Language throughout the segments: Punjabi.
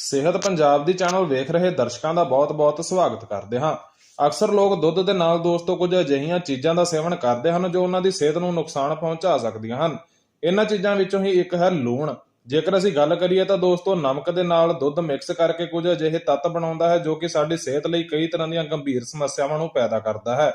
ਸਿਹਤ ਪੰਜਾਬ ਦੀ ਚੈਨਲ ਵੇਖ ਰਹੇ ਦਰਸ਼ਕਾਂ ਦਾ ਬਹੁਤ-ਬਹੁਤ ਸਵਾਗਤ ਕਰਦੇ ਹਾਂ। ਅਕਸਰ ਲੋਕ ਦੁੱਧ ਦੇ ਨਾਲ ਦੋਸਤੋ ਕੁਝ ਅਜਿਹੀਆਂ ਚੀਜ਼ਾਂ ਦਾ ਸੇਵਨ ਕਰਦੇ ਹਨ ਜੋ ਉਹਨਾਂ ਦੀ ਸਿਹਤ ਨੂੰ ਨੁਕਸਾਨ ਪਹੁੰਚਾ ਸਕਦੀਆਂ ਹਨ। ਇਹਨਾਂ ਚੀਜ਼ਾਂ ਵਿੱਚੋਂ ਹੀ ਇੱਕ ਹੈ ਲੂਣ। ਜੇਕਰ ਅਸੀਂ ਗੱਲ ਕਰੀਏ ਤਾਂ ਦੋਸਤੋ, ਨਮਕ ਦੇ ਨਾਲ ਦੁੱਧ ਮਿਕਸ ਕਰਕੇ ਕੁਝ ਅਜਿਹੇ ਤੱਤ ਬਣਾਉਂਦਾ ਹੈ ਜੋ ਕਿ ਸਾਡੀ ਸਿਹਤ ਲਈ ਕਈ ਤਰ੍ਹਾਂ ਦੀਆਂ ਗੰਭੀਰ ਸਮੱਸਿਆਵਾਂ ਨੂੰ ਪੈਦਾ ਕਰਦਾ ਹੈ।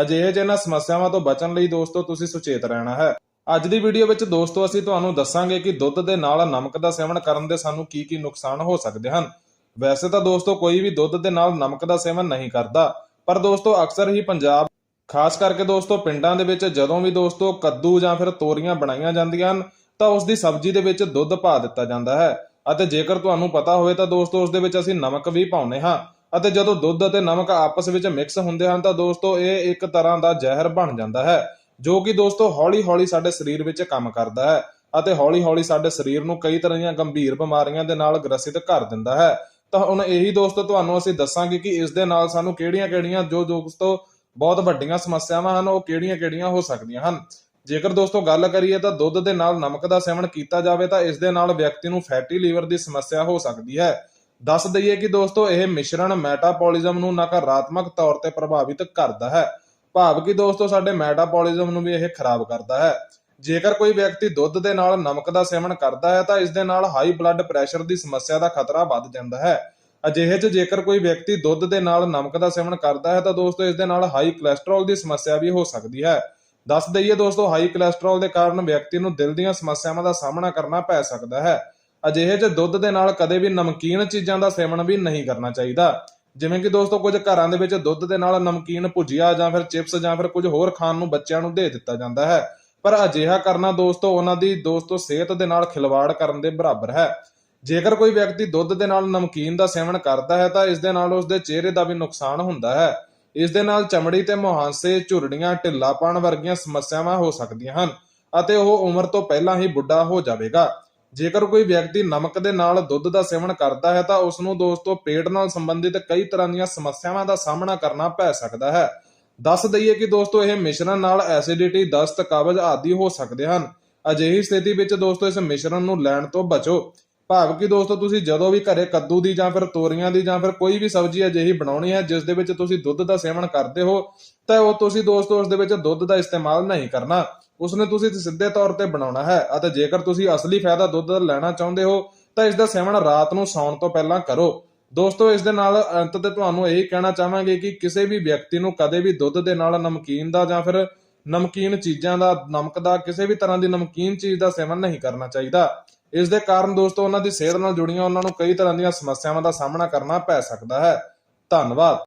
ਅਜਿਹੇ ਜਿਹੇ ਸਮੱਸਿਆਵਾਂ ਤੋਂ ਬਚਣ ਲਈ ਦੋਸਤੋ, ਤੁਸੀਂ ਸੁਚੇਤ ਰਹਿਣਾ ਹੈ। ਅੱਜ ਦੀ ਵੀਡੀਓ ਵਿੱਚ ਦੋਸਤੋ ਅਸੀਂ ਤੁਹਾਨੂੰ ਦੱਸਾਂਗੇ ਕਿ ਦੁੱਧ ਦੇ ਨਾਲ ਨਮਕ ਦਾ ਸੇਵਨ ਕਰਨ ਦੇ ਸਾਨੂੰ ਕੀ ਕੀ ਨੁਕਸਾਨ ਹੋ ਸਕਦੇ ਹਨ। ਵੈਸੇ ਤਾਂ ਦੋਸਤੋ ਕੋਈ ਵੀ ਦੁੱਧ ਦੇ ਨਾਲ ਨਮਕ ਦਾ ਸੇਵਨ ਨਹੀਂ ਕਰਦਾ, ਪਰ ਦੋਸਤੋ ਅਕਸਰ ਹੀ ਪੰਜਾਬ, ਖਾਸ ਕਰਕੇ ਦੋਸਤੋ ਪਿੰਡਾਂ ਦੇ ਵਿੱਚ ਜਦੋਂ ਵੀ ਦੋਸਤੋ ਕੱਦੂ ਜਾਂ ਫਿਰ ਤੋਰੀਆਂ ਬਣਾਈਆਂ ਜਾਂਦੀਆਂ ਹਨ, ਤਾਂ ਉਸ ਦੀ ਸਬਜ਼ੀ ਦੇ ਵਿੱਚ ਦੁੱਧ ਪਾ ਦਿੱਤਾ ਜਾਂਦਾ ਹੈ। ਅਤੇ ਜੇਕਰ ਤੁਹਾਨੂੰ ਪਤਾ ਹੋਵੇ ਤਾਂ ਦੋਸਤੋ ਉਸ ਦੇ ਵਿੱਚ ਅਸੀਂ ਨਮਕ ਵੀ ਪਾਉਂਦੇ ਹਾਂ। ਅਤੇ ਜਦੋਂ ਦੁੱਧ ਅਤੇ ਨਮਕ ਆਪਸ ਵਿੱਚ ਮਿਕਸ ਹੁੰਦੇ ਹਨ ਤਾਂ ਦੋਸਤੋ ਇਹ ਇੱਕ ਤਰ੍ਹਾਂ ਦਾ ਜ਼ਹਿਰ ਬਣ ਜਾਂਦਾ ਹੈ। ਜੋ ਕਿ ਦੋਸਤੋ ਹੌਲੀ-ਹੌਲੀ ਸਾਡੇ ਸਰੀਰ ਵਿੱਚ ਕੰਮ ਕਰਦਾ ਹੈ ਅਤੇ ਹੌਲੀ-ਹੌਲੀ ਸਾਡੇ ਸਰੀਰ ਨੂੰ ਕਈ ਤਰ੍ਹਾਂ ਦੀਆਂ ਗੰਭੀਰ ਬਿਮਾਰੀਆਂ ਦੇ ਨਾਲ ਗ੍ਰਸਿਤ ਕਰ ਦਿੰਦਾ ਹੈ। ਤਾਂ ਹੁਣ ਇਹੀ ਦੋਸਤੋ ਤੁਹਾਨੂੰ ਅਸੀਂ ਦੱਸਾਂਗੇ ਕਿ ਇਸ ਦੇ ਨਾਲ ਸਾਨੂੰ ਕਿਹੜੀਆਂ-ਕਿਹੜੀਆਂ ਜੋ ਦੋਸਤੋ ਬਹੁਤ ਵੱਡੀਆਂ ਸਮੱਸਿਆਵਾਂ ਹਨ, ਉਹ ਕਿਹੜੀਆਂ-ਕਿਹੜੀਆਂ ਹੋ ਸਕਦੀਆਂ ਹਨ। ਜੇਕਰ ਦੋਸਤੋ ਗੱਲ ਕਰੀਏ ਤਾਂ ਦੁੱਧ ਦੇ ਨਾਲ ਨਮਕ ਦਾ ਸੇਵਨ ਕੀਤਾ ਜਾਵੇ ਤਾਂ ਇਸ ਦੇ ਨਾਲ ਵਿਅਕਤੀ ਨੂੰ ਫੈਟੀ ਲੀਵਰ ਦੀ ਸਮੱਸਿਆ ਹੋ ਸਕਦੀ ਹੈ। ਦੱਸ ਦਈਏ ਕਿ ਦੋਸਤੋ ਇਹ ਮਿਸ਼ਰਣ ਮੈਟਾਬੋਲਿਜ਼ਮ ਨੂੰ ਨਕਾਰਾਤਮਕ ਤੌਰ ਤੇ ਪ੍ਰਭਾਵਿਤ ਕਰਦਾ ਹੈ। ਭਾਵ ਕਿ ਦੋਸਤੋ, ਸਾਡੇ ਮੈਟਾਬੋਲਿਜ਼ਮ ਨੂੰ ਵੀ ਇਹ ਖਰਾਬ ਕਰਦਾ ਹੈ। ਜੇਕਰ ਕੋਈ ਵਿਅਕਤੀ ਦੁੱਧ ਦੇ ਨਾਲ ਨਮਕ ਦਾ ਸੇਵਨ ਕਰਦਾ ਹੈ, ਤਾਂ ਇਸ ਦੇ ਨਾਲ ਹਾਈ ਬਲੱਡ ਪ੍ਰੈਸ਼ਰ ਦੀ ਸਮੱਸਿਆ ਦਾ ਖਤਰਾ ਵੱਧ ਜਾਂਦਾ ਹੈ। ਅਜਿਹੇ 'ਚ ਜੇਕਰ ਕੋਈ ਵਿਅਕਤੀ ਦੁੱਧ ਦੇ ਨਾਲ ਨਮਕ ਦਾ ਸੇਵਨ ਕਰਦਾ ਹੈ, ਤਾਂ ਦੋਸਤੋ, ਇਸ ਦੇ ਨਾਲ ਹਾਈ ਕੋਲੇਸਟ੍ਰੋਲ ਦੀ ਸਮੱਸਿਆ ਵੀ ਹੋ ਸਕਦੀ ਹੈ। ਦੱਸ ਦਈਏ ਦੋਸਤੋ ਹਾਈ ਕੋਲੇਸਟ੍ਰੋਲ ਦੇ ਕਾਰਨ ਵਿਅਕਤੀ ਨੂੰ ਦਿਲ ਦੀਆਂ ਸਮੱਸਿਆਵਾਂ ਦਾ ਸਾਹਮਣਾ ਕਰਨਾ ਪੈ ਸਕਦਾ ਹੈ। ਅਜਿਹੇ 'ਚ ਦੁੱਧ ਦੇ ਨਾਲ ਕਦੇ ਵੀ ਨਮਕੀਨ ਚੀਜ਼ਾਂ ਦਾ ਸੇਵਨ ਵੀ ਨਹੀਂ ਕਰਨਾ ਚਾਹੀਦਾ। ਜਿਵੇਂ ਕਿ ਦੋਸਤੋ, ਕੁਝ ਘਰਾਂ ਦੇ ਵਿੱਚ ਦੁੱਧ ਦੇ ਨਾਲ ਨਮਕੀਨ ਭੁਜੀਆ ਜਾਂ ਫਿਰ ਚਿਪਸ ਜਾਂ ਫਿਰ ਕੁਝ ਹੋਰ ਖਾਣ ਨੂੰ ਬੱਚਿਆਂ ਨੂੰ ਦੇ ਦਿੱਤਾ ਜਾਂਦਾ ਹੈ। ਪਰ ਅਜਿਹਾ ਕਰਨਾ ਦੋਸਤੋ, ਉਹਨਾਂ ਦੀ ਦੋਸਤੋ ਸਿਹਤ ਦੇ ਨਾਲ ਖਿਲਵਾੜ ਕਰਨ ਦੇ ਬਰਾਬਰ ਹੈ। ਜੇਕਰ ਕੋਈ ਵਿਅਕਤੀ ਦੁੱਧ ਦੇ ਨਾਲ ਨਮਕੀਨ ਦਾ ਸੇਵਨ ਕਰਦਾ ਹੈ, ਤਾਂ ਇਸ ਦੇ ਨਾਲ ਉਸ ਦੇ ਚਿਹਰੇ ਦਾ ਵੀ ਨੁਕਸਾਨ ਹੁੰਦਾ ਹੈ। ਇਸ ਦੇ ਨਾਲ ਚਮੜੀ ਤੇ ਮੁਹਾਂਸੇ, ਝੁਰੜੀਆਂ, ਢਿੱਲਾਪਣ ਵਰਗੀਆਂ ਸਮੱਸਿਆਵਾਂ ਹੋ ਸਕਦੀਆਂ ਹਨ ਅਤੇ ਉਹ ਉਮਰ ਤੋਂ ਪਹਿਲਾਂ ਹੀ ਬੁੱਢਾ ਹੋ ਜਾਵੇਗਾ। ਜੇਕਰ ਕੋਈ ਵਿਅਕਤੀ ਨਮਕ ਦੇ ਨਾਲ ਦੁੱਧ ਦਾ ਸੇਵਨ ਕਰਦਾ ਹੈ ਤਾਂ ਉਸ ਨੂੰ ਦੋਸਤੋ ਪੇਟ ਨਾਲ ਸੰਬੰਧਿਤ ਕਈ ਤਰ੍ਹਾਂ ਦੀਆਂ ਸਮੱਸਿਆਵਾਂ ਦਾ ਸਾਹਮਣਾ ਕਰਨਾ ਪੈ ਸਕਦਾ ਹੈ। ਦੱਸ ਦਈਏ ਕਿ ਦੋਸਤੋ ਇਹ ਮਿਸ਼ਰਣ ਨਾਲ ਐਸਿਡਿਟੀ, ਦਸਤ, ਕਬਜ਼ ਆਦਿ ਹੋ ਸਕਦੇ ਹਨ। ਅਜਿਹੀ ਸਥਿਤੀ ਵਿੱਚ ਦੋਸਤੋ ਇਸ ਮਿਸ਼ਰਣ ਨੂੰ ਲੈਣ ਤੋਂ ਬਚੋ। ਭਾਵ ਕਿ ਦੋਸਤੋ ਤੁਸੀਂ ਜਦੋਂ ਵੀ ਘਰੇ ਕੱਦੂ ਦੀ ਜਾਂ ਫਿਰ ਤੋਰੀਆਂ ਦੀ ਜਾਂ ਫਿਰ ਕੋਈ ਵੀ ਸਬਜ਼ੀ ਅਜਿਹੀ ਬਣਾਉਣੀ ਹੈ ਜਿਸ ਦੇ ਵਿੱਚ ਤੁਸੀਂ ਦੁੱਧ ਦਾ ਸੇਵਨ ਕਰਦੇ ਹੋ, ਤਾਂ ਉਹ ਤੁਸੀਂ ਦੋਸਤੋ ਉਸ ਦੇ ਵਿੱਚ ਦੁੱਧ ਦਾ ਇਸਤੇਮਾਲ ਨਹੀਂ ਕਰਨਾ। ਉਸ ਨੂੰ ਤੁਸੀਂ ਸਿੱਧੇ ਤੌਰ ਤੇ ਬਣਾਉਣਾ ਹੈ। ਅਤੇ ਜੇਕਰ ਤੁਸੀਂ ਅਸਲੀ ਫਾਇਦਾ ਦੁੱਧ ਦਾ ਲੈਣਾ ਚਾਹੁੰਦੇ ਹੋ, ਤਾਂ ਇਸ ਦਾ ਸੇਵਨ ਰਾਤ ਨੂੰ ਸੌਣ ਤੋਂ ਪਹਿਲਾਂ ਕਰੋ। ਦੋਸਤੋ, ਇਸ ਦੇ ਨਾਲ ਅੰਤ ਤੇ ਤੁਹਾਨੂੰ ਇਹੀ ਕਹਿਣਾ ਚਾਹਾਂਗੇ ਕਿ ਕਿਸੇ ਵੀ ਵਿਅਕਤੀ ਨੂੰ ਕਦੇ ਵੀ ਦੁੱਧ ਦੇ ਨਾਲ ਨਮਕੀਨ ਦਾ ਜਾਂ ਫਿਰ ਨਮਕੀਨ ਚੀਜ਼ਾਂ ਦਾ, ਨਮਕ ਦਾ, ਕਿਸੇ ਵੀ ਤਰ੍ਹਾਂ ਦੀ ਨਮਕੀਨ ਚੀਜ਼ ਦਾ ਸੇਵਨ ਨਹੀਂ ਕਰਨਾ ਚਾਹੀਦਾ। ਇਸ ਦੇ ਕਾਰਨ ਦੋਸਤੋ, ਉਹਨਾਂ ਦੀ ਸਿਹਤ ਨਾਲ ਜੁੜੀਆਂ ਉਹਨਾਂ ਨੂੰ ਕਈ ਤਰ੍ਹਾਂ ਦੀਆਂ ਸਮੱਸਿਆਵਾਂ ਦਾ ਸਾਹਮਣਾ ਕਰਨਾ ਪੈ ਸਕਦਾ ਹੈ। ਧੰਨਵਾਦ।